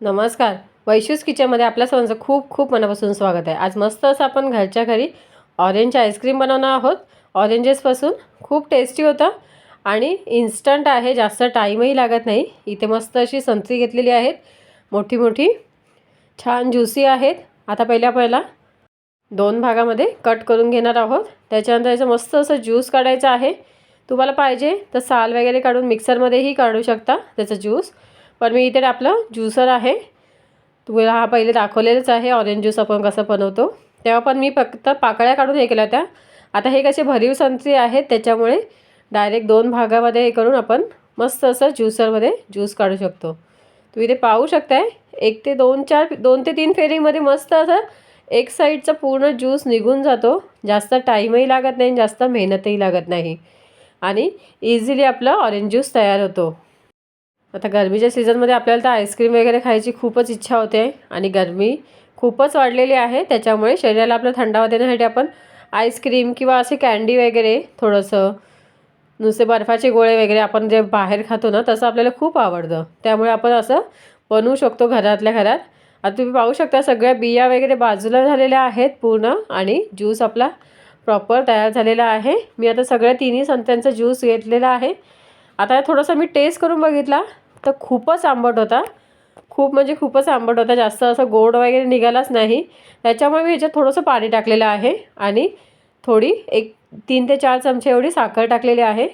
नमस्कार. वैशूस किचनमध्ये आपल्या सर्वांचं खूप खूप मनापासून स्वागत आहे. आज मस्त असं आपण घरच्या घरी ऑरेंज आईस्क्रीम बनवणार आहोत. ऑरेंजेसपासून खूप टेस्टी होतं आणि इन्स्टंट आहे जास्त टाईमही लागत नाही. इथे मस्त अशी संत्री घेतलेली आहेत. मोठी मोठी छान ज्युसी आहेत. आता पहिल्या पहिला दोन भागामध्ये कट करून घेणार आहोत. त्याच्यानंतर याचं मस्त असं ज्यूस काढायचं आहे. तुम्हाला पाहिजे तर साल वगैरे काढून मिक्सरमध्येही काढू शकता त्याचं ज्यूस. पण मी इथे आपलं ज्युसर आहे. तुम्हाला हा पहिले दाखवलेलंच आहे. ऑरेंज ज्यूस आपण कसं बनवतो. तेव्हा पण मी फक्त पाकळ्या काढून हे केल्या त्या. आता हे कसे भरीव संत्री आहेत त्याच्यामुळे डायरेक्ट दोन भागामध्ये हे करून आपण मस्त असं ज्युसरमध्ये ज्यूस काढू शकतो. तुम्ही इथे पाहू शकताय एक ते दोन चार दोन ते तीन फेरीमध्ये मस्त असं एक साईडचा पूर्ण ज्यूस निघून जातो. जास्त टाईमही लागत नाही जास्त मेहनतही लागत नाही. आणि इझिली आपला ऑरेंज ज्यूस तयार होतो. आता गरमीच्या सीझनमध्ये आपल्याला तर आईस्क्रीम वगैरे खायची खूपच इच्छा होते आणि गरमी खूपच वाढलेली आहे त्याच्यामुळे शरीराला आपलं थंडावा देण्यासाठी आपण आईस्क्रीम किंवा असे कँडी वगैरे थोडंसं नुसते बर्फाचे गोळे वगैरे आपण जे बाहेर खातो ना तसं आपल्याला खूप आवडतं. त्यामुळे आपण असं बनवू शकतो घरातल्या घरात. आता तुम्ही पाहू शकता सगळ्या बिया वगैरे बाजूला झालेल्या आहेत पूर्ण आणि ज्यूस आपला प्रॉपर तयार झालेला आहे. मी आता सगळ्या तिन्ही संत्र्यांचा ज्यूस घेतलेला आहे. आता थोडंसं मी टेस्ट करून बघितला तर खूपच आंबट होता. खूप म्हणजे खूपच आंबट होता जास्त असं गोड वगैरे निघालाच नाही. त्याच्यामुळे मी ह्याच्यात थोडंसं पाणी टाकलेलं आहे आणि थोडी एक तीन ते चार चमचे एवढी साखर टाकलेली आहे.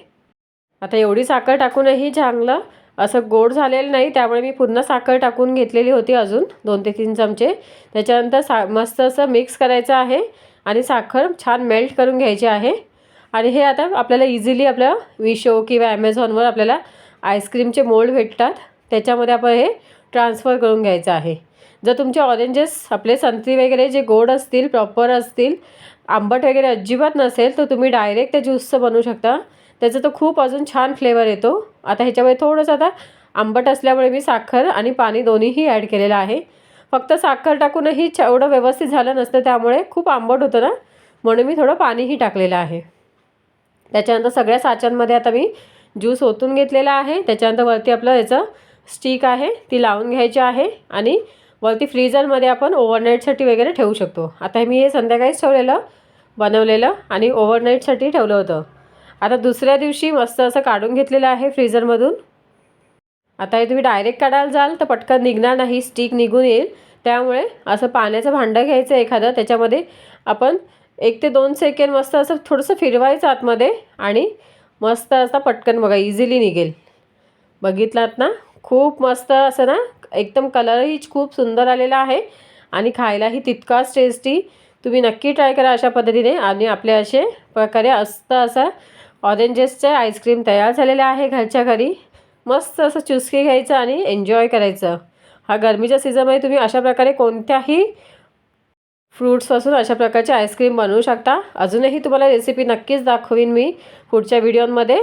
आता एवढी साखर टाकूनही चांगलं असं गोड झालेलं नाही त्यामुळे मी पुन्हा साखर टाकून घेतलेली होती अजून दोन ते तीन चमचे. त्याच्यानंतर सा मस्त असं मिक्स करायचं आहे आणि साखर छान मेल्ट करून घ्यायची आहे. आणि हे आता आपल्याला इझिली आपल्या विशो किंवा ॲमेझॉनवर आपल्याला आईस्क्रीमचे मोल्ड भेटतात. त्याच्यामध्ये आपण हे ट्रान्सफर करून घ्यायचं आहे. जर तुमचे ऑरेंजेस आपले संत्री वगैरे जे गोड असतील प्रॉपर असतील आंबट वगैरे अजिबात नसेल तर तुम्ही डायरेक्ट त्या ज्यूसचं बनवू शकता. त्याचा तो खूप अजून छान फ्लेवर येतो. आता ह्याच्यामध्ये थोडंसं आता आंबट असल्यामुळे मी साखर आणि पाणी दोन्हीही ॲड केलेलं आहे. फक्त साखर टाकूनही एवढं व्यवस्थित झालं नसतं त्यामुळे खूप आंबट होतं ना. म्हणून मी थोडं पाणीही टाकलेलं आहे. त्याच्यानंतर सगळ्या साच्यांमध्ये आता मी ज्यूस ओतून घेतलेला आहे. त्याच्यानंतर वरती आपलं याचं स्टिक आहे ती लावून घ्यायची आहे आणि वरती फ्रीजरमध्ये आपण ओव्हरनाईटसाठी वगैरे ठेवू शकतो. आता मी हे संध्याकाळीच ठेवलेलं बनवलेलं आणि ओव्हरनाईटसाठी ठेवलं होतं. आता दुसऱ्या दिवशी मस्त असं काढून घेतलेलं आहे फ्रीजरमधून आता हे तुम्ही डायरेक्ट काढायला जाल तर पटकन निघणार नाही स्टिक निघून येईल. त्यामुळे असं पाण्याचं भांडं घ्यायचं एखादं त्याच्यामध्ये आपण एक ते दोन सेकंड मस्त असं थोडंसं फिरवायचं आतमध्ये आणि मस्त असं पटकन बघा इझिली निघेल. बघितलात ना? खूप मस्त असं ना एकदम कलरही खूप सुंदर आलेला आहे आणि खायलाही तितकाच टेस्टी तुम्ही नक्की ट्राय करा अशा पद्धतीने आणि आपले असे प्रकारे असतं असं ऑरेंजेसचे आईस्क्रीम तयार झालेले आहे घरच्या घरी. मस्त असं चुस्की घ्यायचं आणि एन्जॉय करायचं. हा गरमीच्या सीझनमध्ये तुम्ही अशा प्रकारे कोणत्याही फ्रूट्सपासून अशा प्रकारचे आईस्क्रीम बनवू शकता. अजूनही तुम्हाला रेसिपी नक्कीच दाखवीन मी पुढच्या व्हिडिओमध्ये.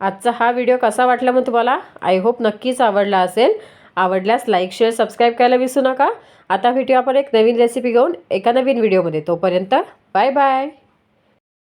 आजचा हा व्हिडिओ कसा वाटला मग तुम्हाला? आय होप नक्कीच आवडला असेल. आवडल्यास लाईक शेअर सबस्क्राईब करायला विसरू नका. आता भेटू आपण एक नवीन रेसिपी घेऊन एका नवीन व्हिडिओमध्ये. तोपर्यंत बाय बाय